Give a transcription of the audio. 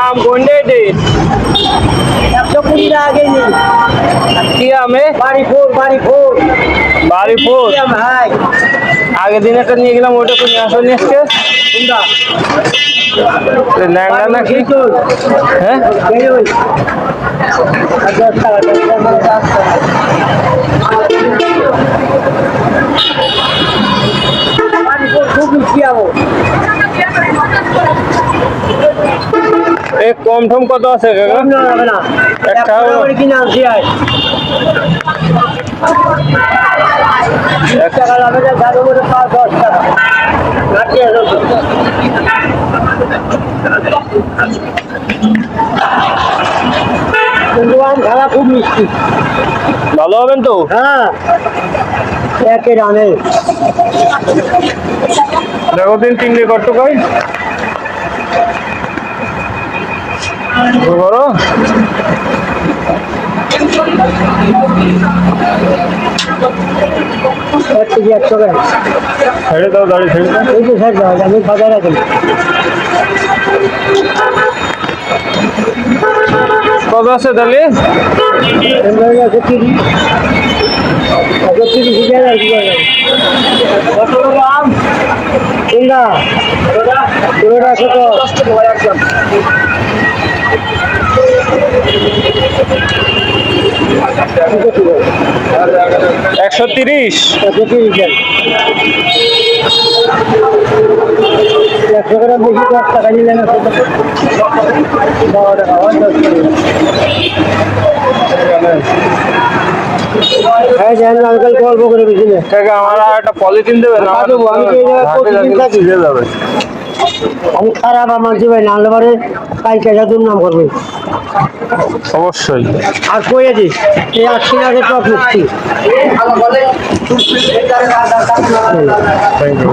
আম কোনটা এটি একশো কুড়ি টাকা কেজি কি আমে বাড়ি ফোর বাড়ি ফোর বাড়ি ফুল ভাই আগের দিন একটা নিয়ে গেলাম ওইটা তো নিয়ে আসো নিয়ে আজকে কোনটা এ ল্যাংড়া নাকি তোর হ্যাঁ নাকি আসো কিন্তু আম খাওয়া খুব মিষ্টি। ভালো হবেন তো? হ্যাঁ। একে রানে দেখো দিন তিন কত কই করো এক কেজি একশো গ্রাম। ছেড়ে দাও দাঁড়িয়ে ছেড়ে দাও এই যে স্যার দেওয়া আমি বাজার রাখেন কত আছে তাহলে একশো তিরিশ। একশো তিরিশ হাজার আর কি করবেন কত করে আম কোনটা পুরোটা কত একশো তিরিশ। একশো তিরিশ হাজার গ্রাম বেশি দশ টাকা নিলে না বারো টাকা হয় দশ হ্যাঁ জানি আঙ্কেল গল্প করে বেশি না আমার একটা পলিথিন দেবেন আমার দেবো, আমি খারাপ আমার জীবন নাহলে পরে কালকে দুর্নাম করবে অবশ্যই আর কয়ে দিস এই আশি আগে টপ মিষ্টি থ্যাংক ইউ